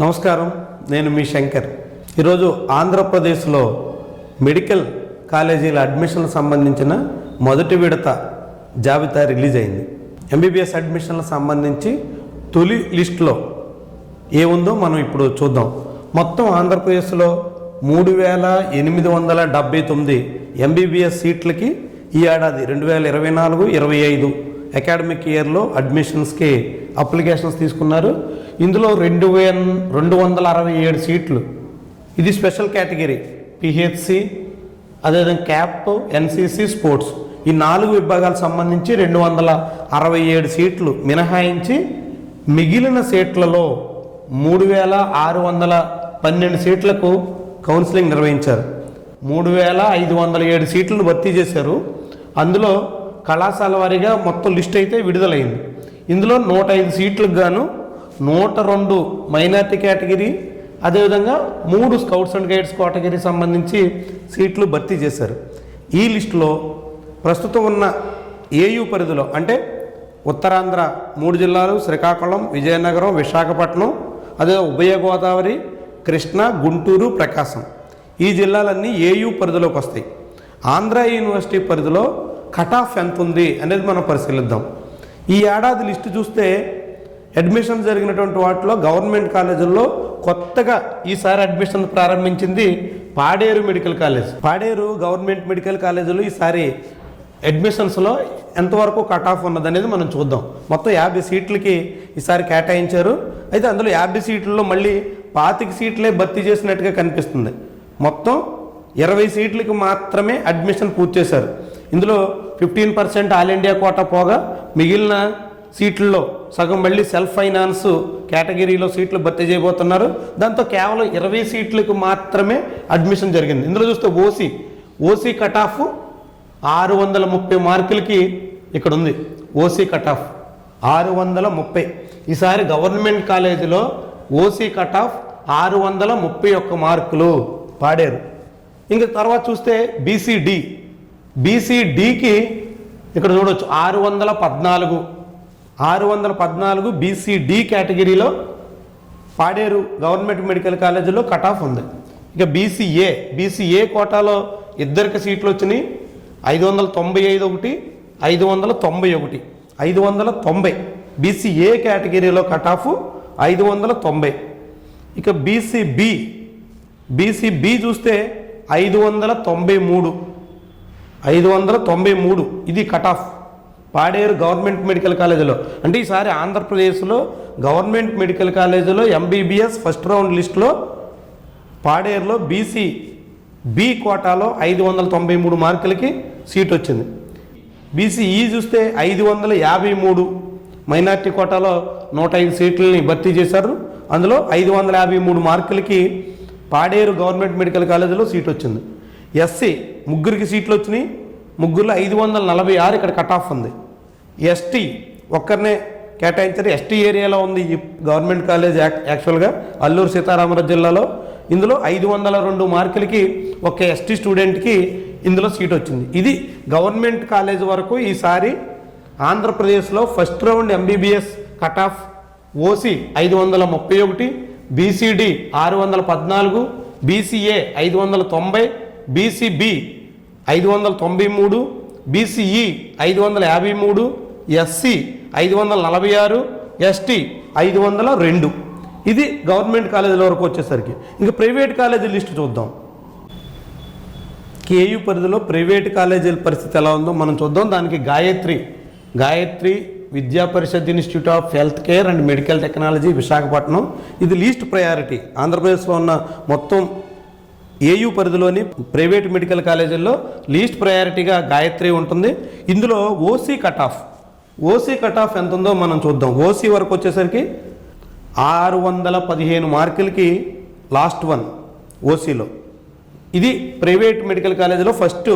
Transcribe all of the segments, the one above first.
నమస్కారం నేను మీ శంకర్. ఈరోజు ఆంధ్రప్రదేశ్లో మెడికల్ కాలేజీల అడ్మిషన్లకు సంబంధించిన మొదటి విడత జాబితా రిలీజ్ అయింది. ఎంబీబీఎస్ అడ్మిషన్లకు సంబంధించి తొలి లిస్టులో ఏముందో మనం ఇప్పుడు చూద్దాం. మొత్తం ఆంధ్రప్రదేశ్లో మూడు వేల ఎనిమిది వందల డెబ్బై తొమ్మిది ఎంబీబీఎస్ సీట్లకి ఈ ఏడాది రెండు వేల ఇరవై నాలుగు ఇరవై ఐదు అకాడమిక్ ఇయర్లో అడ్మిషన్స్కి అప్లికేషన్స్ తీసుకున్నారు. ఇందులో రెండు వే రెండు వందల అరవై ఏడు సీట్లు. ఇది స్పెషల్ కేటగిరీ. పిహెచ్సి అదేవిధంగా క్యాప్ ఎన్సిసి స్పోర్ట్స్. ఈ నాలుగు విభాగాలకు సంబంధించి రెండు వందల అరవై ఏడు సీట్లు మినహాయించి మిగిలిన సీట్లలో మూడు వేల ఆరు వందల పన్నెండు సీట్లకు కౌన్సిలింగ్ నిర్వహించారు. మూడు వేల ఐదు వందల ఏడు సీట్లను భర్తీ చేశారు. అందులో కళాశాల వారీగా మొత్తం లిస్ట్ అయితే విడుదలైంది. ఇందులో నూట ఐదు సీట్లకు గాను నూట రెండు మైనార్టీ కేటగిరీ అదేవిధంగా మూడు స్కౌట్స్ అండ్ గైడ్స్ కేటగిరీ సంబంధించి సీట్లు భర్తీ చేశారు. ఈ లిస్టులో ప్రస్తుతం ఉన్న ఏయూ పరిధిలో అంటే ఉత్తరాంధ్ర మూడు జిల్లాలు శ్రీకాకుళం విజయనగరం విశాఖపట్నం అదే ఉభయ గోదావరి కృష్ణా గుంటూరు ప్రకాశం. ఈ జిల్లాలన్నీ ఏయూ పరిధిలోకి వస్తాయి. ఆంధ్ర యూనివర్సిటీ పరిధిలో కట్ ఆఫ్ ఎంత ఉంది అనేది మనం పరిశీలిద్దాం. ఈ ఏడాది లిస్టు చూస్తే అడ్మిషన్ జరిగినటువంటి వాటిలో గవర్నమెంట్ కాలేజీల్లో కొత్తగా ఈసారి అడ్మిషన్ ప్రారంభించింది Paderu medical college. Paderu government medical కాలేజీలో ఈసారి అడ్మిషన్స్లో ఎంతవరకు కట్ ఆఫ్ ఉన్నదనేది మనం చూద్దాం. మొత్తం యాభై సీట్లకి ఈసారి కేటాయించారు. అయితే అందులో యాభై సీట్లలో మళ్ళీ పాతిక సీట్లే భర్తీ చేసినట్టుగా కనిపిస్తుంది. మొత్తం ఇరవై సీట్లకి మాత్రమే అడ్మిషన్ పూర్తి చేశారు. ఇందులో fifteen percent all India quota పోగా మిగిలిన సీట్లలో సగం మళ్ళీ సెల్ఫ్ ఫైనాన్స్ కేటగిరీలో సీట్లు భర్తీ చేయబోతున్నారు. దాంతో కేవలం ఇరవై సీట్లకు మాత్రమే అడ్మిషన్ జరిగింది. ఇందులో చూస్తే ఓసీ ఓసీ కట్ ఆఫ్ ఆరు వందల ముప్పై మార్కులకి ఇక్కడ ఉంది ఓసీ కట్ ఆఫ్ ఆరు వందల ముప్పై ఈసారి గవర్నమెంట్ కాలేజీలో ఓసీ కట్ ఆఫ్ ఆరు వందల ముప్పై ఒక్క మార్కులు పాడారు. ఇంకా తర్వాత చూస్తే బీసీడి. బీసీడికి ఇక్కడ చూడవచ్చు ఆరు వందల పద్నాలుగు ఆరు వందల పద్నాలుగు బీసీడి కేటగిరీలో పాడేరు గవర్నమెంట్ మెడికల్ కాలేజీలో కట్ ఆఫ్ ఉంది. ఇక బీసీఏ బీసీఏ కోటాలో ఇద్దరికి సీట్లు వచ్చినాయి. ఐదు వందల తొంభై ఐదు ఒకటి ఐదు వందల తొంభై ఒకటి ఐదు వందల తొంభై. బీసీఏ కేటగిరీలో కట్ ఆఫ్ ఐదు వందల తొంభై. ఇక బీసీబి బీసీబి చూస్తే ఐదు వందల తొంభై మూడు ఐదు వందల తొంభై మూడు. ఇది cut off. Paderu government medical కాలేజీలో. అంటే ఈసారి ఆంధ్రప్రదేశ్లో గవర్నమెంట్ మెడికల్ కాలేజీలో ఎంబీబీఎస్ ఫస్ట్ రౌండ్ లిస్టులో పాడేరులో బీసీ బి కోటాలో ఐదు వందల తొంభై మూడు మార్కులకి సీట్ వచ్చింది. బీసీఈ చూస్తే ఐదు వందల యాభై మూడు మైనార్టీ కోటాలో నూట ఐదు సీట్లని భర్తీ చేశారు. అందులో ఐదు వందల యాభై మూడు మార్కులకి పాడేరు గవర్నమెంట్ మెడికల్ కాలేజీలో సీట్ వచ్చింది. ఎస్సీ ముగ్గురికి సీట్లు వచ్చినాయి. ముగ్గురులో ఐదు వందల నలభై ఆరు ఇక్కడ కట్ ఆఫ్ ఉంది. ఎస్టీ ఒక్కరినే కేటాయించారు. ఎస్టీ ఏరియాలో ఉంది ఈ గవర్నమెంట్ కాలేజ్ యాక్- యాక్చువల్గా అల్లూరు సీతారామరాజు జిల్లాలో. ఇందులో ఐదు వందల రెండు మార్కులకి ఒక ఎస్టీ స్టూడెంట్కి ఇందులో సీట్ వచ్చింది. ఇది గవర్నమెంట్ కాలేజ్ వరకు ఈసారి ఆంధ్రప్రదేశ్లో first round MBBS cut off OC ఐదు వందల ముప్పై ఒకటి బీసీడి ఆరు వందల పద్నాలుగు బీసీఏ ఐదు వందల తొంభై బీసీబీ ఐదు వందల తొంభై మూడు బీసీఈ ఐదు వందల యాభై మూడు ఎస్సీ ఐదు వందల నలభై ఆరు ఎస్టీ ఐదు వందల రెండు. ఇది గవర్నమెంట్ కాలేజీల వరకు వచ్చేసరికి. ఇంకా ప్రైవేట్ కాలేజీ లిస్ట్ చూద్దాం. కేయు పరిధిలో ప్రైవేట్ కాలేజీల పరిస్థితి ఎలా ఉందో మనం చూద్దాం. దానికి Gayatri. Gayatri Vidya Parishad institute of health care and medical technology Visakhapatnam. ఇది లీస్ట్ ప్రయారిటీ. ఆంధ్రప్రదేశ్లో ఉన్న మొత్తం ఏయూ పరిధిలోని ప్రైవేట్ మెడికల్ కాలేజీల్లో లీస్ట్ ప్రయారిటీగా గాయత్రి ఉంటుంది. ఇందులో OC cut off OC cut off ఎంత ఉందో మనం చూద్దాం. ఓసీ వరకు వచ్చేసరికి ఆరు వందల పదిహేను మార్కులకి లాస్ట్ వన్ ఓసీలో. ఇది ప్రైవేట్ మెడికల్ కాలేజీలో ఫస్ట్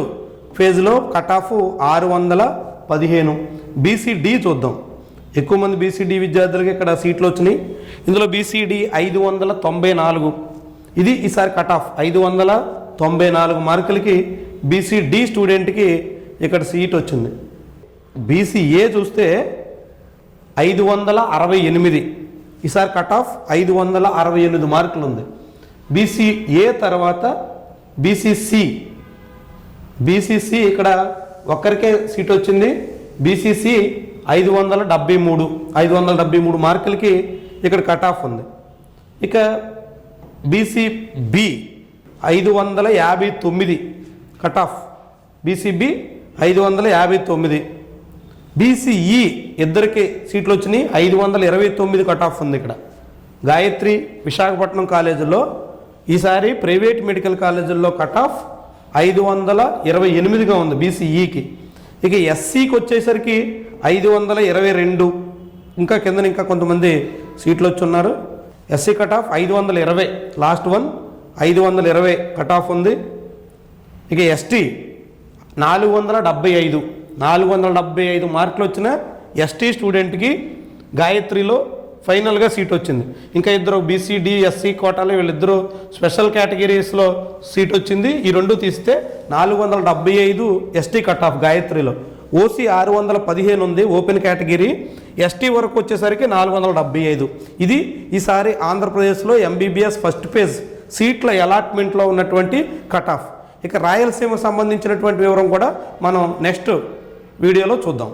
ఫేజ్లో కట్ ఆఫ్ ఆరు వందల పదిహేను. బీసీడి చూద్దాం. ఎక్కువ మంది బీసీడి విద్యార్థులకి ఇక్కడ సీట్లు వచ్చినాయి. ఇందులో బీసీడి ఐదు వందల తొంభై నాలుగు. ఇది ఈసారి కట్ ఆఫ్ ఐదు వందల తొంభై నాలుగు మార్కులకి బీసీడి స్టూడెంట్కి ఇక్కడ సీట్ వచ్చింది. బీసీఏ చూస్తే ఐదు వందల అరవై ఎనిమిది. ఈసారి కట్ ఆఫ్ ఐదు వందల అరవై ఎనిమిది మార్కులు ఉంది బీసీఏ తర్వాత బీసీసీ బీసీసీ ఇక్కడ ఒక్కరికే సీట్ వచ్చింది. బీసీసీ ఐదు వందల డెబ్బై మూడు. ఐదు వందల డెబ్బై మూడు మార్కులకి ఇక్కడ కట్ ఆఫ్ ఉంది. ఇక బీసీబి ఐదు వందల యాభై తొమ్మిది కట్ ఆఫ్ బీసీబి ఐదు వందల యాభై తొమ్మిది. బీసీఈ ఇద్దరికి సీట్లు వచ్చినాయి ఐదు వందల ఇరవై తొమ్మిది కట్ ఆఫ్ ఉంది ఇక్కడ. గాయత్రి విశాఖపట్నం కాలేజీలో ఈసారి ప్రైవేట్ మెడికల్ కాలేజీల్లో కట్ ఆఫ్ ఐదు వందల ఇరవై ఎనిమిదిగా ఉంది బీసీఈకి. ఇక ఎస్సీకి వచ్చేసరికి ఐదు వందల ఇరవై రెండు. ఇంకా కింద ఇంకా కొంతమంది సీట్లు వచ్చి ఉన్నారు ఎస్సీ కట్ ఆఫ్ ఐదు వందల ఇరవై. లాస్ట్ వన్ ఐదు వందల ఇరవై కట్ ఆఫ్ ఉంది. ఇక ఎస్టీ నాలుగు వందల డెబ్బై ఐదు. నాలుగు వందల డెబ్బై ఐదు మార్కులు వచ్చిన ఎస్టీ స్టూడెంట్కి గాయత్రిలో ఫైనల్గా సీట్ వచ్చింది. ఇంకా ఇద్దరు బీసీడీ ఎస్సీ కోటాలో వీళ్ళిద్దరూ స్పెషల్ కేటగిరీస్లో సీట్ వచ్చింది. ఈ రెండు తీస్తే నాలుగు వందల డెబ్బై ఐదు ఎస్టీ కట్ ఆఫ్ గాయత్రిలో. ఓసీ ఆరు వందల పదిహేను ఉంది ఓపెన్ కేటగిరీ. ఎస్టీ వరకు వచ్చేసరికి నాలుగు వందల డెబ్బై ఐదు. ఇది ఈసారి ఆంధ్రప్రదేశ్లో ఎంబీబీఎస్ ఫస్ట్ ఫేజ్ సీట్ల అలాట్మెంట్లో ఉన్నటువంటి కట్ ఆఫ్ ఇక రాయలసీమ సంబంధించినటువంటి వివరం కూడా మనం నెక్స్ట్ వీడియోలో చూద్దాం.